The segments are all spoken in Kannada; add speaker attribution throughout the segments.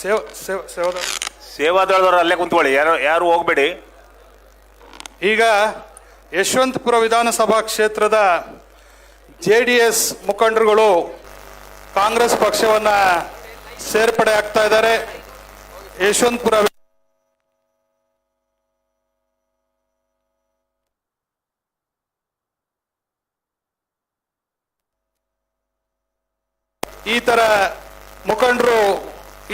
Speaker 1: ಸೇವ ಸೇವ ಸೇವದ
Speaker 2: ಸೇವಾದಳದವ್ರು ಅಲ್ಲೇ ಕುಂತ್ಕೊಳ್ಳಿ. ಯಾರು ಯಾರು ಹೋಗ್ಬೇಡಿ.
Speaker 1: ಈಗ ಯಶವಂತಪುರ ವಿಧಾನಸಭಾ ಕ್ಷೇತ್ರದ ಜೆ ಡಿ ಎಸ್ ಮುಖಂಡರುಗಳು ಕಾಂಗ್ರೆಸ್ ಪಕ್ಷವನ್ನ ಸೇರ್ಪಡೆ ಆಗ್ತಾ ಇದ್ದಾರೆ. ಯಶವಂತಪುರ ಈ ತರ ಮುಖಂಡರು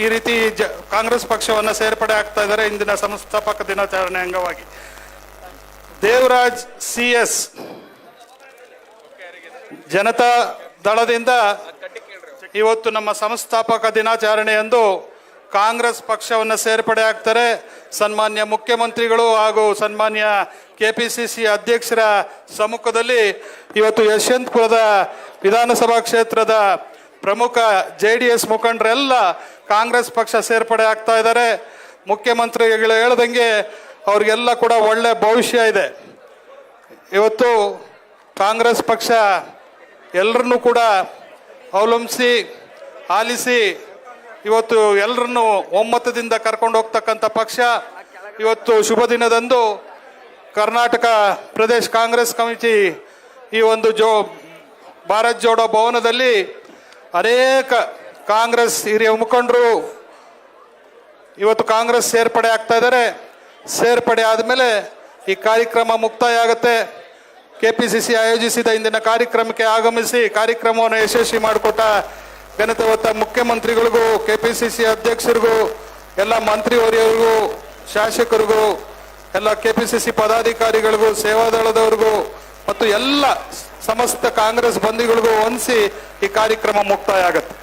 Speaker 1: ಈ ರೀತಿ ಜ, ಕಾಂಗ್ರೆಸ್ ಪಕ್ಷವನ್ನು ಸೇರ್ಪಡೆ ಆಗ್ತಾ ಇದ್ದಾರೆ. ಇಂದಿನ ಸಂಸ್ಥಾಪಕ ದಿನಾಚರಣೆ ಅಂಗವಾಗಿ. ದೇವರಾಜ್ ಸಿ ಎಸ್ ಜನತಾ ದಳದಿಂದ ಇವತ್ತು ನಮ್ಮ ಸಂಸ್ಥಾಪಕ ದಿನಾಚರಣೆಯಂದು ಕಾಂಗ್ರೆಸ್ ಪಕ್ಷವನ್ನು ಸೇರ್ಪಡೆ ಆಗ್ತಾರೆ. ಸನ್ಮಾನ್ಯ ಮುಖ್ಯಮಂತ್ರಿಗಳು ಹಾಗೂ ಸನ್ಮಾನ್ಯ ಕೆಪಿಸಿಸಿ ಅಧ್ಯಕ್ಷರ ಸಮ್ಮುಖದಲ್ಲಿ ಇವತ್ತು ಯಶವಂತಪುರದ ವಿಧಾನಸಭಾ ಕ್ಷೇತ್ರದ ಪ್ರಮುಖ ಜೆ ಡಿ ಎಸ್ ಮುಖಂಡರೆಲ್ಲ ಕಾಂಗ್ರೆಸ್ ಪಕ್ಷ ಸೇರ್ಪಡೆ ಆಗ್ತಾ ಇದ್ದಾರೆ. ಮುಖ್ಯಮಂತ್ರಿಗಳು ಹೇಳ್ದಂಗೆ ಅವ್ರಿಗೆಲ್ಲ ಕೂಡ ಒಳ್ಳೆ ಭವಿಷ್ಯ ಇದೆ. ಇವತ್ತು ಕಾಂಗ್ರೆಸ್ ಪಕ್ಷ ಎಲ್ಲರನ್ನೂ ಕೂಡ ಅವಲಂಬಿಸಿ, ಆಲಿಸಿ ಇವತ್ತು ಎಲ್ಲರನ್ನು ಒಮ್ಮತದಿಂದ ಕರ್ಕೊಂಡು ಹೋಗ್ತಕ್ಕಂಥ ಪಕ್ಷ ಇವತ್ತು ಶುಭ ದಿನದಂದು ಕರ್ನಾಟಕ ಪ್ರದೇಶ ಕಾಂಗ್ರೆಸ್ ಕಮಿಟಿ ಈ ಒಂದು ಜೋ ಭಾರತ್ ಜೋಡೋ ಭವನದಲ್ಲಿ ಅನೇಕ ಕಾಂಗ್ರೆಸ್ ಹಿರಿಯ ಮುಖಂಡರು ಇವತ್ತು ಕಾಂಗ್ರೆಸ್ ಸೇರ್ಪಡೆ ಆಗ್ತಾ ಇದ್ದಾರೆ. ಸೇರ್ಪಡೆ ಆದಮೇಲೆ ಈ ಕಾರ್ಯಕ್ರಮ ಮುಕ್ತಾಯ ಆಗುತ್ತೆ ಕೆ ಪಿ ಸಿ ಸಿ ಆಯೋಜಿಸಿದ ಇಂದಿನ ಕಾರ್ಯಕ್ರಮಕ್ಕೆ ಆಗಮಿಸಿ ಕಾರ್ಯಕ್ರಮವನ್ನು ಯಶಸ್ವಿ ಮಾಡಿಕೊಟ್ಟ ಘನತೆ ಹೊತ್ತ ಮುಖ್ಯಮಂತ್ರಿಗಳಿಗೂ ಕೆ ಪಿ ಸಿ ಸಿ ಅಧ್ಯಕ್ಷರಿಗೂ, ಎಲ್ಲ ಮಂತ್ರಿವರಿಯರಿಗೂ ಶಾಸಕರಿಗೂ, ಎಲ್ಲ ಕೆ ಪಿ ಸಿ ಸಿ ಪದಾಧಿಕಾರಿಗಳಿಗೂ, ಸೇವಾದಳದವರಿಗೂ ಮತ್ತು ಎಲ್ಲ ಸಮಸ್ತ ಕಾಂಗ್ರೆಸ್ ಬಂಧುಗಳಿಗೂ ಹೊಂದಿಸಿ ಈ ಕಾರ್ಯಕ್ರಮ ಮುಕ್ತಾಯ ಆಗುತ್ತೆ.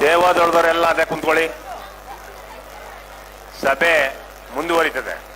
Speaker 2: ಸೇವಾದಳದವರೆಲ್ಲ ಅದೇ ಕುಂತ್ಕೊಳ್ಳಿ. ಸಭೆ ಮುಂದುವರಿತದೆ.